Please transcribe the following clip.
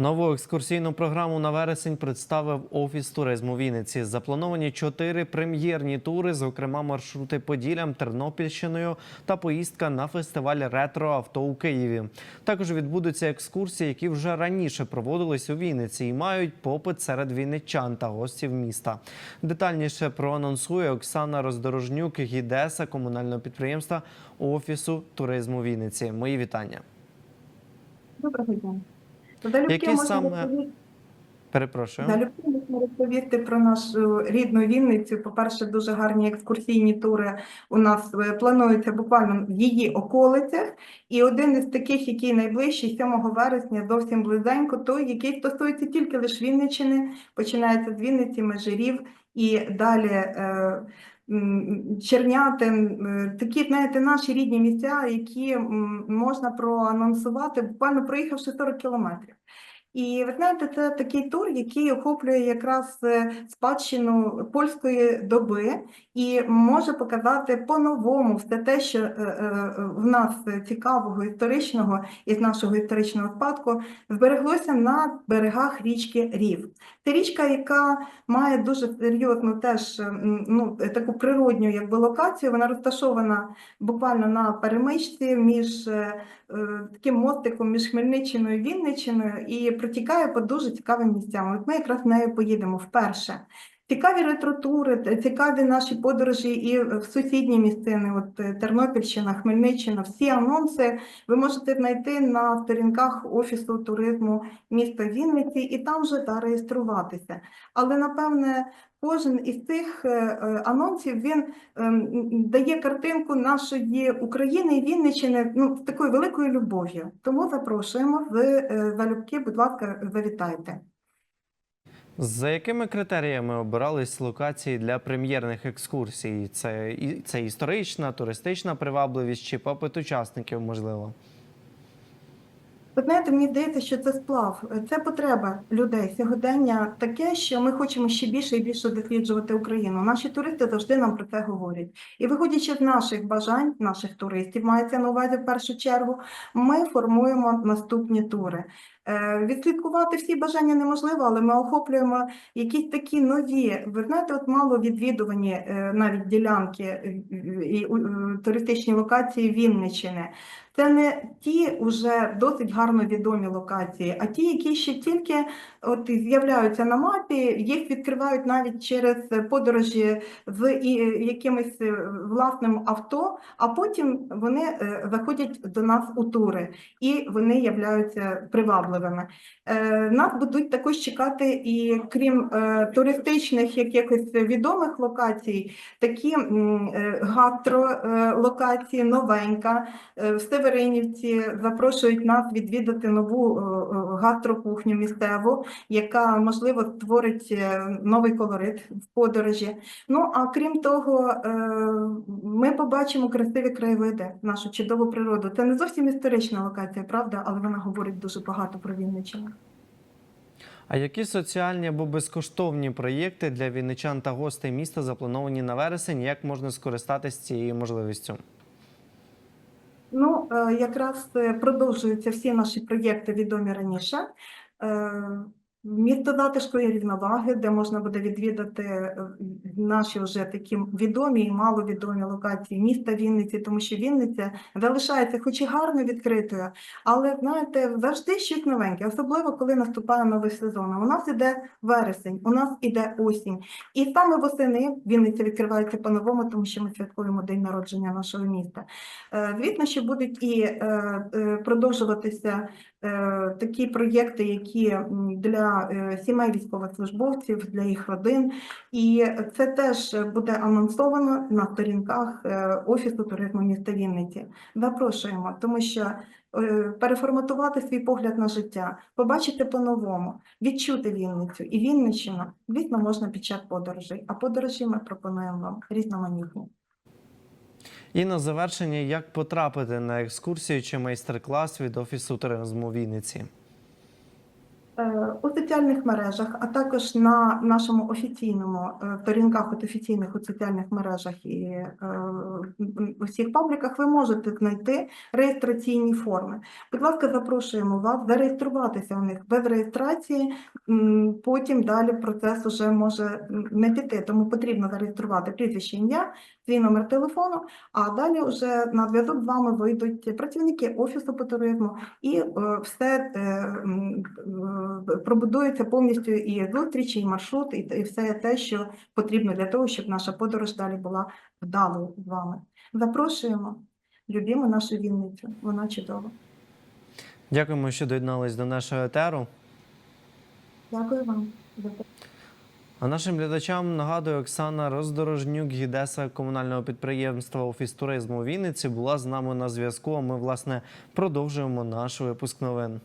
Нову екскурсійну програму на вересень представив офіс туризму Вінниці. Заплановані чотири прем'єрні тури, зокрема маршрути Поділлям, Тернопільщиною та поїздка на фестиваль ретро авто у Києві. Також відбудуться екскурсії, які вже раніше проводились у Вінниці і мають попит серед вінничан та гостів міста. Детальніше проанонсує Оксана Роздорожнюк, гідеса комунального підприємства офісу туризму Вінниці. Мої вітання. Доброго дня. Залюбки Які можна саме- розповісти- Перепрошую. залюбки можна розповісти про нашу рідну Вінницю. По-перше, дуже гарні екскурсійні тури у нас е, плануються буквально в її околицях. І один із таких, який найближчий, 7 вересня, зовсім близенько, той, який стосується тільки лише Вінниччини, починається з Вінниці, Межирів і далі. е, Чернятин, е, такі, знаєте, наші рідні місця, які можна проанонсувати, буквально проїхавши 40 кілометрів. І ви знаєте, це такий тур, який охоплює якраз е, спадщину польської доби і може показати по-новому все те, що е, е, в нас цікавого історичного із нашого історичного спадку збереглося на берегах річки Рів. Це річка, яка має дуже серйозну теж ну, таку природню якби, локацію. Вона розташована буквально на перемичці між таким мостиком між Хмельниччиною і Вінниччиною і протікає по дуже цікавим місцям. От ми якраз нею поїдемо вперше. Цікаві ретротури, цікаві наші подорожі і в сусідні місцини, от е, Тернопільщина, Хмельниччина. Всі анонси ви можете знайти на сторінках Офісу туризму міста Вінниці і там вже зареєструватися. Але напевне кожен із цих е, е, анонсів він ем, дає картинку нашої України і Вінниччини ну, з такою великою любов'ю. Тому запрошуємо ви залюбки, будь ласка, завітайте. За якими критеріями обирались локації для прем'єрних екскурсій? Це, це історична, туристична привабливість чи попит учасників, можливо? Ви знаєте, мені здається, що це сплав, це потреба людей сьогодення таке, що ми хочемо ще більше і більше досліджувати Україну. Наші туристи завжди нам про це говорять. І виходячи з наших бажань, наших туристів, мається на увазі в першу чергу, ми формуємо наступні тури. Е, Відслідкувати всі бажання неможливо, але ми охоплюємо якісь такі нові. Ви знаєте, от мало відвідувані е, навіть ділянки е, і туристичні локації Вінниччини. Це не ті вже досить гарно відомі локації, а ті, які ще тільки от з'являються на мапі, їх відкривають навіть через подорожі з якимось власним авто, а потім вони заходять до нас у тури і вони являються привабливими. Е, Нас будуть також чекати і крім е, туристичних якихось відомих локацій, такі е, гастролокації, новенька. В Северинівці запрошують нас відвідати нову гастрокухню місцеву, яка можливо створить новий колорит в подорожі. Ну а крім того, ми побачимо красиві краєвиди, нашу чудову природу. Це не зовсім історична локація, правда, але вона говорить дуже багато про Вінниччину. А які соціальні або безкоштовні проєкти для вінничан та гостей міста заплановані на вересень? Як можна скористатися цією можливістю? Ну, е, якраз е, продовжуються всі наші проєкти відомі раніше. Затишку і рівноваги, де можна буде відвідати е, наші вже такі відомі і маловідомі локації міста Вінниці, тому що Вінниця залишається хоч і гарно відкритою, але знаєте, завжди щось новеньке, особливо коли наступає новий сезон. У нас іде вересень, у нас іде осінь. І саме восени Вінниця відкривається по-новому, тому що ми святкуємо день народження нашого міста. Е, Звісно, що будуть і е, продовжуватися такі проєкти, які м, е, сімей військовослужбовців, для їх родин. І це теж буде анонсовано на сторінках е, Офісу туризму міста Вінниці. Запрошуємо, тому що е, переформатувати свій погляд на життя, побачити по-новому, відчути Вінницю і Вінниччину, звісно, можна під час подорожей. А подорожі ми пропонуємо вам різноманітні. І на завершення, як потрапити на екскурсію чи майстер-клас від офісу туризму Вінниці? Соціальних мережах, а також на нашому офіційному е, сторінках от офіційних у соціальних мережах і е, усіх пабліках ви можете знайти реєстраційні форми. Будь ласка, запрошуємо вас зареєструватися у них без реєстрації. Потім далі процес уже може не піти, тому потрібно зареєструвати прізвище ім'я, свій номер телефону, а далі вже на зв'язок з вами вийдуть працівники офісу по туризму і е, все е, е, пробудується повністю і зустрічі, і маршрут, і, і все те, що потрібно для того, щоб наша подорож далі була вдалою з вами. Запрошуємо, любімо нашу Вінницю, вона чудова. Дякуємо, що доєднались до нашого етеру. Дякую вам. за те. А нашим глядачам нагадую, Оксана Роздорожнюк, гідеса комунального підприємства Офіс туризму Вінниці, була з нами на зв'язку. А ми власне продовжуємо наш випуск новин.